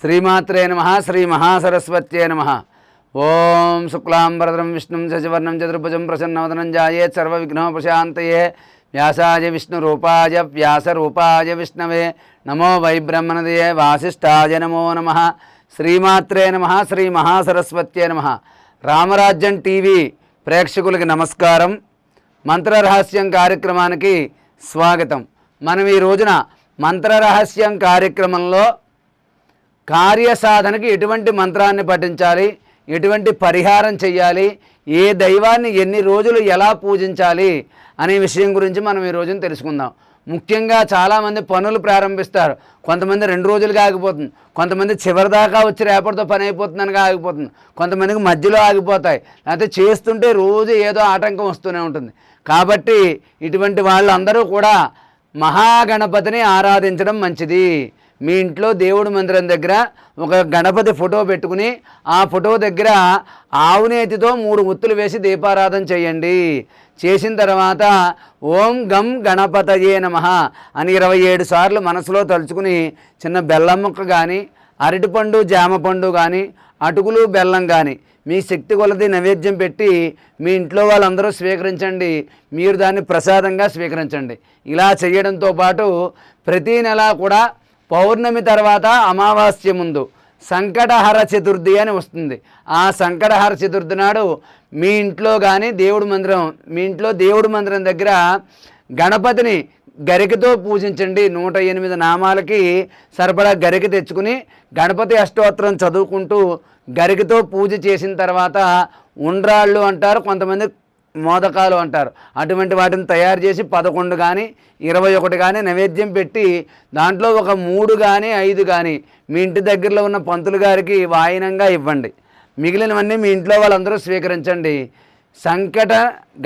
శ్రీమాత్రే నమ శ్రీ మహాసరస్వత్యే నమ. ఓం శుక్లాంబరదరం విష్ణుం శశివర్ణం చతుర్భుజం ప్రసన్నవదనం జాయేత్ సర్వవిఘ్నోపశాంతయే. వ్యాసాయ విష్ణురూపాయ వ్యాసరూపాయ విష్ణవే. నమో వైబ్రహ్మణదయే వాసిష్ఠాయ నమో నమ. శ్రీమాత్రే నమ శ్రీ మహాసరస్వత్యే నమ. రామరాజ్యం టీవీ ప్రేక్షకులకి నమస్కారం. మంత్రరహస్యం కార్యక్రమానికి స్వాగతం. మనం ఈ రోజున మంత్రరహస్యం కార్యక్రమంలో కార్యసాధనకి ఎటువంటి మంత్రాన్ని పఠించాలి? ఎటువంటి పరిహారం చేయాలి ఏ దైవాన్ని ఎన్ని రోజులు ఎలా పూజించాలి? అనే విషయం గురించి మనం ఈ రోజున తెలుసుకుందాం. ముఖ్యంగా చాలామంది పనులు ప్రారంభిస్తారు. కొంతమంది రెండు రోజులుగా ఆగిపోతుంది. కొంతమంది చివరి దాకా వచ్చి రేపటితో పని అయిపోతుందని ఆగిపోతుంది. కొంతమందికి మధ్యలో ఆగిపోతాయి. లేకపోతే చేస్తుంటే రోజు ఏదో ఆటంకం వస్తూనే ఉంటుంది. కాబట్టి ఇటువంటి వాళ్ళందరూ కూడా మహాగణపతిని ఆరాధించడం మంచిది. మీ ఇంట్లో దేవుడి మందిరం దగ్గర ఒక గణపతి ఫోటో పెట్టుకుని ఆ ఫోటో దగ్గర ఆవునేతితో మూడు ముత్తులు వేసి దీపారాధన చేయండి. చేసిన తర్వాత ఓం గం గణపతయే నమ అని ఇరవై ఏడు సార్లు మనసులో తలుచుకుని చిన్న బెల్లం ముక్క కానీ అరటిపండు జామ పండు కానీ అటుకులు బెల్లం కానీ మీ శక్తి కొలది నైవేద్యం పెట్టి మీ ఇంట్లో వాళ్ళందరూ స్వీకరించండి. మీరు దాన్ని ప్రసాదంగా స్వీకరించండి. ఇలా చేయడంతో పాటు ప్రతీ నెల కూడా పౌర్ణమి తర్వాత అమావాస్య ముందు సంకటహర చతుర్థి అని వస్తుంది. ఆ సంకటహర చతుర్థి నాడు మీ ఇంట్లో కానీ దేవుడి మందిరం మీ ఇంట్లో దేవుడి మందిరం దగ్గర గణపతిని గరికతో పూజించండి. నూట ఎనిమిది నామాలకి సరిపడా గరిక తెచ్చుకుని గణపతి అష్టోత్తరం చదువుకుంటూ గరికతో పూజ చేసిన తర్వాత ఉండ్రాళ్ళు అంటారు. కొంతమంది మోదకాలు అంటారు. అటువంటి వాటిని తయారు చేసి పదకొండు కానీ ఇరవై ఒకటి కానీ నైవేద్యం పెట్టి దాంట్లో ఒక మూడు కానీ ఐదు కానీ మీ ఇంటి దగ్గరలో ఉన్న పంతులు గారికి వాయినంగా ఇవ్వండి. మిగిలినవన్నీ మీ ఇంట్లో వాళ్ళందరూ స్వీకరించండి. సంకట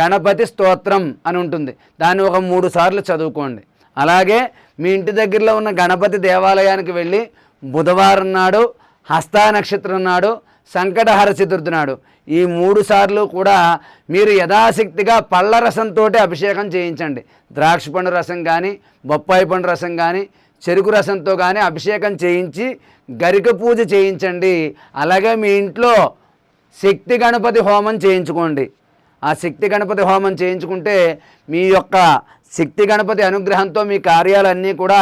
గణపతి స్తోత్రం అని ఉంటుంది. దాన్ని ఒక మూడు సార్లు చదువుకోండి. అలాగే మీ ఇంటి దగ్గరలో ఉన్న గణపతి దేవాలయానికి వెళ్ళి బుధవారం నాడు హస్తా నక్షత్రం నాడు సంకటహర చతుర్థి నాడు ఈ మూడు సార్లు కూడా మీరు యథాశక్తిగా పళ్ళ రసంతో అభిషేకం చేయించండి. ద్రాక్ష పండు రసం కానీ బొప్పాయి పండు రసం కానీ చెరుకు రసంతో కానీ అభిషేకం చేయించి గరిక పూజ చేయించండి. అలాగే మీ ఇంట్లో శక్తి గణపతి హోమం చేయించుకోండి. ఆ శక్తి గణపతి హోమం చేయించుకుంటే మీ యొక్క శక్తి గణపతి అనుగ్రహంతో మీ కార్యాలన్నీ కూడా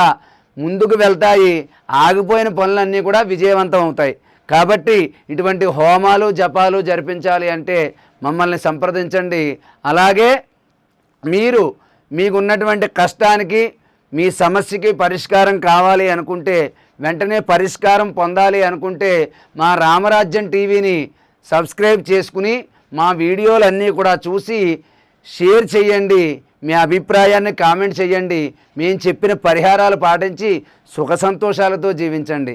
ముందుకు వెళ్తాయి. ఆగిపోయిన పనులన్నీ కూడా విజయవంతం అవుతాయి. కాబట్టి ఇటువంటి హోమాలు జపాలు జరిపించాలి అంటే మమ్మల్ని సంప్రదించండి. అలాగే మీరు మీకున్నటువంటి కష్టానికి మీ సమస్యకి పరిష్కారం కావాలి అనుకుంటే వెంటనే పరిష్కారం పొందాలి అనుకుంటే మా రామరాజ్యం టీవీని సబ్స్క్రైబ్ చేసుకుని మా వీడియోలన్నీ కూడా చూసి షేర్ చేయండి. మీ అభిప్రాయాన్ని కామెంట్ చేయండి. మేము చెప్పిన పరిహారాలు పాటించి సుఖ సంతోషాలతో జీవించండి.